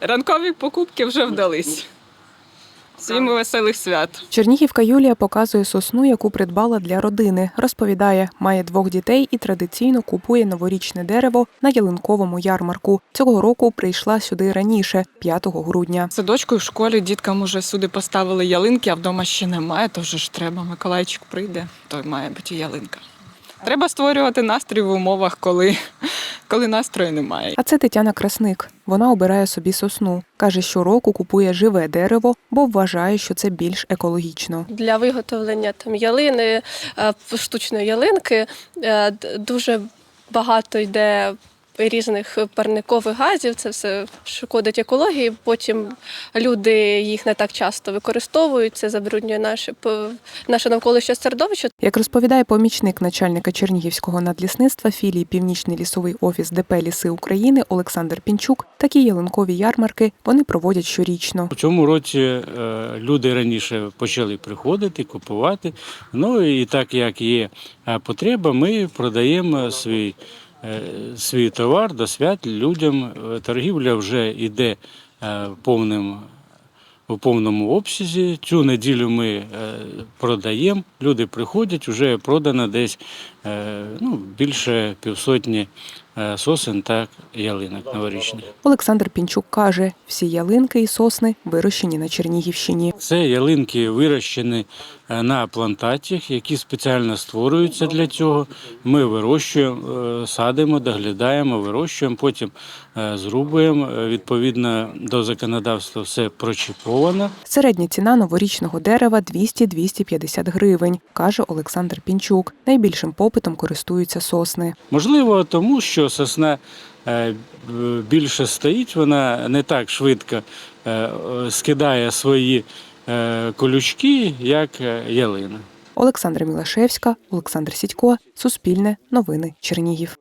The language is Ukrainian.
Ранкові покупки вже вдались. Всім веселих свят. Чернігівка Юлія показує сосну, яку придбала для родини. Розповідає, має двох дітей і традиційно купує новорічне дерево на ялинковому ярмарку. Цього року прийшла сюди раніше, 5 грудня. Садочку в школі діткам уже сюди поставили ялинки, а вдома ще немає, то вже ж треба. Миколайчик прийде, то має бути і ялинка. Треба створювати настрій в умовах, коли, коли настрою немає. А це Тетяна Красник. Вона обирає собі сосну. Каже, щороку купує живе дерево, бо вважає, що це більш екологічно. для виготовлення там ялини, е, штучної ялинки е, дуже багато йде різних парникових газів. Це все шкодить екології. Потім люди їх не так часто використовують. Це забруднює наше наше навколишнє середовище. Як розповідає помічник начальника Чернігівського надлісництва філії Північний лісовий офіс ДП Ліси України Олександр Пінчук, такі ялинкові ярмарки вони проводять щорічно. У цьому році е, люди раніше почали приходити, купувати. Ну і так як є е, потреба, ми продаємо свій, свій товар до свят людям. Е, Торгівля вже йде е, повним. У повному обсязі цю неділю ми е, продаємо. Люди приходять, вже продано десь е, ну, більше півсотні е, сосен та ялинок новорічних. Олександр Пінчук каже, всі ялинки і сосни вирощені на Чернігівщині. Це ялинки вирощені е, на плантаціях, які спеціально створюються для цього. Ми вирощуємо, е, садимо, доглядаємо, вирощуємо, потім е, зрубуємо. Е, Відповідно до законодавства все прочіповано. Середня ціна новорічного дерева 200-250 гривень, каже Олександр Пінчук. Найбільшим попитом користуються сосни. Можливо, тому що сосна е, більше стоїть, вона не так швидко е, е, скидає свої е, колючки, як е, ялина. Олександра Мілашевська, Олександр Сідько, Суспільне, Новини Чернігів.